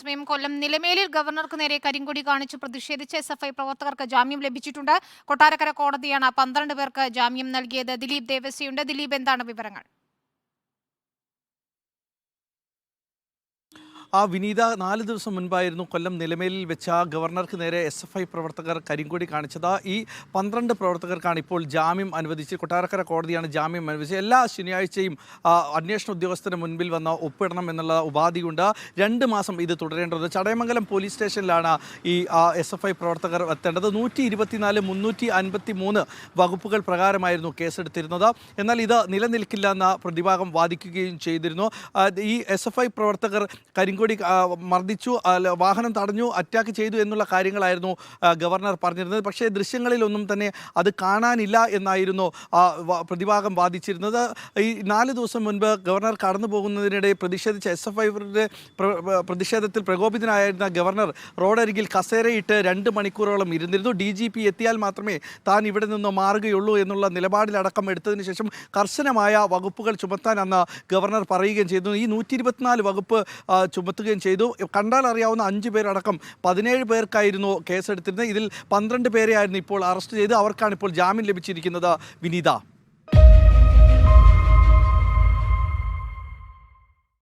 അതേസമയം കൊല്ലം നിലമേലിൽ ഗവർണർക്ക് നേരെ കരിങ്കൊടി കാണിച്ച് പ്രതിഷേധിച്ച് എസ് എഫ് ഐ പ്രവർത്തകർക്ക് ജാമ്യം ലഭിച്ചിട്ടുണ്ട്. കൊട്ടാരക്കര കോടതിയാണ് പന്ത്രണ്ട് പേർക്ക് ജാമ്യം നൽകിയത്. ദിലീപ് ദേവസ്വയുണ്ട് ദിലീപ് എന്താണ് വിവരങ്ങൾ? ആ വിനീത നാല് ദിവസം മുൻപായിരുന്നു കൊല്ലം നിലമേലിൽ വെച്ച ഗവർണർക്ക് നേരെ എസ് എഫ് ഐ പ്രവർത്തകർ കരിങ്കൊടി കാണിച്ചത്. ഈ പന്ത്രണ്ട് പ്രവർത്തകർക്കാണ് ഇപ്പോൾ ജാമ്യം അനുവദിച്ച് കൊട്ടാരക്കര കോടതിയാണ് ജാമ്യം അനുവദിച്ചത് എല്ലാ ശനിയാഴ്ചയും അന്വേഷണ ഉദ്യോഗസ്ഥന് മുൻപിൽ വന്ന ഒപ്പിടണം എന്നുള്ള ഉപാധിയുണ്ട്. രണ്ട് മാസം ഇത് തുടരേണ്ടത് ചടയമംഗലം പോലീസ് സ്റ്റേഷനിലാണ് ഈ എസ് എഫ് ഐ പ്രവർത്തകർ എത്തേണ്ടത്. നൂറ്റി ഇരുപത്തിനാല് മുന്നൂറ്റി അൻപത്തി മൂന്ന് വകുപ്പുകൾ പ്രകാരമായിരുന്നു കേസെടുത്തിരുന്നത്. എന്നാൽ ഇത് നിലനിൽക്കില്ല എന്ന പ്രതിഭാഗം വാദിക്കുകയും ചെയ്തിരുന്നു. ഈ എസ് എഫ് ഐ പ്രവർത്തകർ കരിങ്കൊടി ആ, മർദ്ദിച്ചു വാഹനം തടഞ്ഞു അറ്റാക്ക് ചെയ്തു എന്നുള്ള കാര്യങ്ങളായിരുന്നു ഗവർണർ പറഞ്ഞിരുന്നത്. പക്ഷേ ദൃശ്യങ്ങളിലൊന്നും തന്നെ അത് കാണാനില്ല എന്നായിരുന്നു പ്രതിഭാഗം വാദിച്ചിരുന്നത്. ഈ നാല് ദിവസം മുൻപ് ഗവർണർ കടന്നു പോകുന്നതിനിടെ പ്രതിഷേധിച്ച എസ് എഫ് ഐയുടെ പ്രതിഷേധത്തിൽ പ്രകോപിതനായിരുന്ന ഗവർണർ റോഡരികിൽ കസേരയിട്ട് രണ്ട് മണിക്കൂറോളം ഇരുന്നിരുന്നു. ഡി ജി പി എത്തിയാൽ മാത്രമേ താൻ ഇവിടെ നിന്ന് മാറുകയുള്ളൂ എന്നുള്ള നിലപാടിലടക്കം എടുത്തതിന് ശേഷം കർശനമായ വകുപ്പുകൾ ചുമത്താൻ അന്ന് ഗവർണർ പറയുകയും ചെയ്തു. ഈ നൂറ്റി വകുപ്പ് ആ, ചുമത്തുകയും ചെയ്തു. കണ്ടാൽ അറിയാവുന്ന അഞ്ച് പേരടക്കം പതിനേഴ് പേർക്കായിരുന്നു കേസെടുത്തിരുന്നത്. ഇതിൽ പന്ത്രണ്ട് പേരെയായിരുന്നു ഇപ്പോൾ അറസ്റ്റ് ചെയ്ത് അവർക്കാണ് ഇപ്പോൾ ജാമ്യം ലഭിച്ചിരിക്കുന്നത് വിനീത.